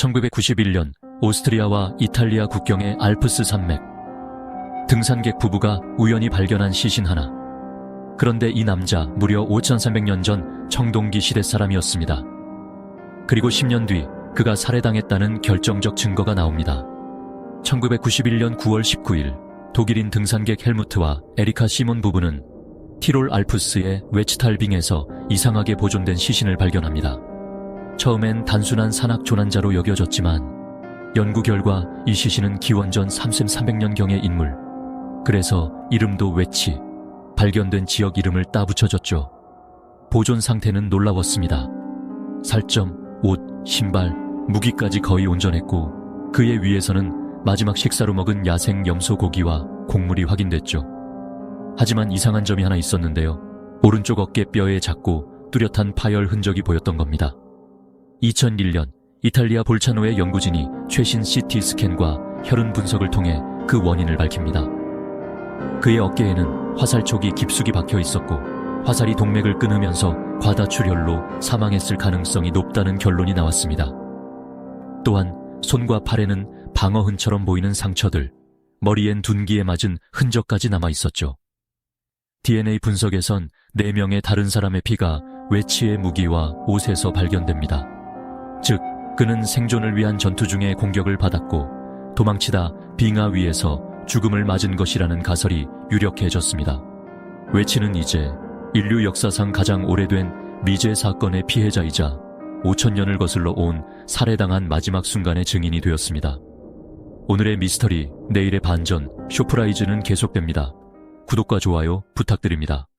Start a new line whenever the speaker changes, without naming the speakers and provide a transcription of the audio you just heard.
1991년 오스트리아와 이탈리아 국경의 알프스 산맥. 등산객 부부가 우연히 발견한 시신 하나. 그런데 이 남자 무려 5300년 전 청동기 시대 사람이었습니다. 그리고 10년 뒤 그가 살해당했다는 결정적 증거가 나옵니다. 1991년 9월 19일 독일인 등산객 헬무트와 에리카 시몬 부부는 티롤 알프스의 웨츠탈빙에서 이상하게 보존된 시신을 발견합니다. 처음엔 단순한 산악 조난자로 여겨졌지만 연구 결과 이 시신은 기원전 3300년경의 인물. 그래서 이름도 웨치, 발견된 지역 이름을 따붙여졌죠. 보존 상태는 놀라웠습니다. 살점, 옷, 신발, 무기까지 거의 온전했고 그의 위에서는 마지막 식사로 먹은 야생 염소 고기와 곡물이 확인됐죠. 하지만 이상한 점이 하나 있었는데요. 오른쪽 어깨 뼈에 작고 뚜렷한 파열 흔적이 보였던 겁니다. 2001년 이탈리아 볼차노의 연구진이 최신 CT 스캔과 혈흔 분석을 통해 그 원인을 밝힙니다. 그의 어깨에는 화살촉이 깊숙이 박혀 있었고 화살이 동맥을 끊으면서 과다출혈로 사망했을 가능성이 높다는 결론이 나왔습니다. 또한 손과 팔에는 방어흔처럼 보이는 상처들, 머리엔 둔기에 맞은 흔적까지 남아 있었죠. DNA 분석에선 4명의 다른 사람의 피가 외치의 무기와 옷에서 발견됩니다. 즉, 그는 생존을 위한 전투 중에 공격을 받았고 도망치다 빙하 위에서 죽음을 맞은 것이라는 가설이 유력해졌습니다. 외치는 이제 인류 역사상 가장 오래된 미제 사건의 피해자이자 5천년을 거슬러 온 살해당한 마지막 순간의 증인이 되었습니다. 오늘의 미스터리, 내일의 반전, 쇼프라이즈는 계속됩니다. 구독과 좋아요 부탁드립니다.